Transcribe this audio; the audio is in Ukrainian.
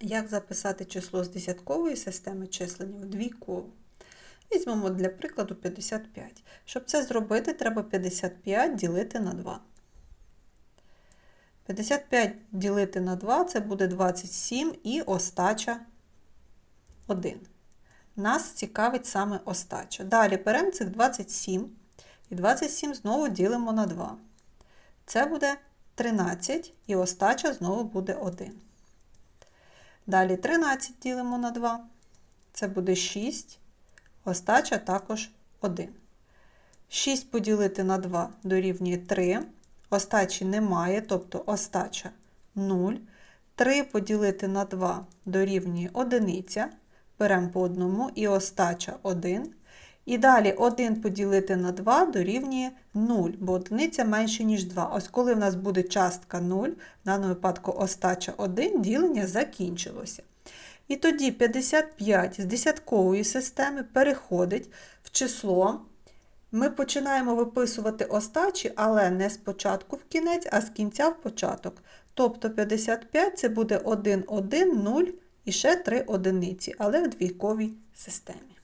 Як записати число з десяткової системи числення в двійкову? Візьмемо для прикладу 55. Щоб це зробити, треба 55 ділити на 2. 55 ділити на 2 це буде 27 і остача 1. Нас цікавить саме остача. Далі беремо цих 27 і 27 знову ділимо на 2. Це буде 13 і остача знову буде 1. Далі 13 ділимо на 2. Це буде 6. Остача також 1. 6 поділити на 2 дорівнює 3. Остачі немає, тобто остача 0. 3 поділити на 2 дорівнює 1. Беремо по одному і остача 1. І далі 1 поділити на 2 дорівнює 0, бо одиниця менше, ніж 2. Ось коли в нас буде частка 0, в даному випадку остача 1, ділення закінчилося. І тоді 55 з десяткової системи переходить в число. Ми починаємо виписувати остачі, але не спочатку в кінець, а з кінця в початок. Тобто 55 це буде 1, 1, 0 і ще 3 одиниці, але в двійковій системі.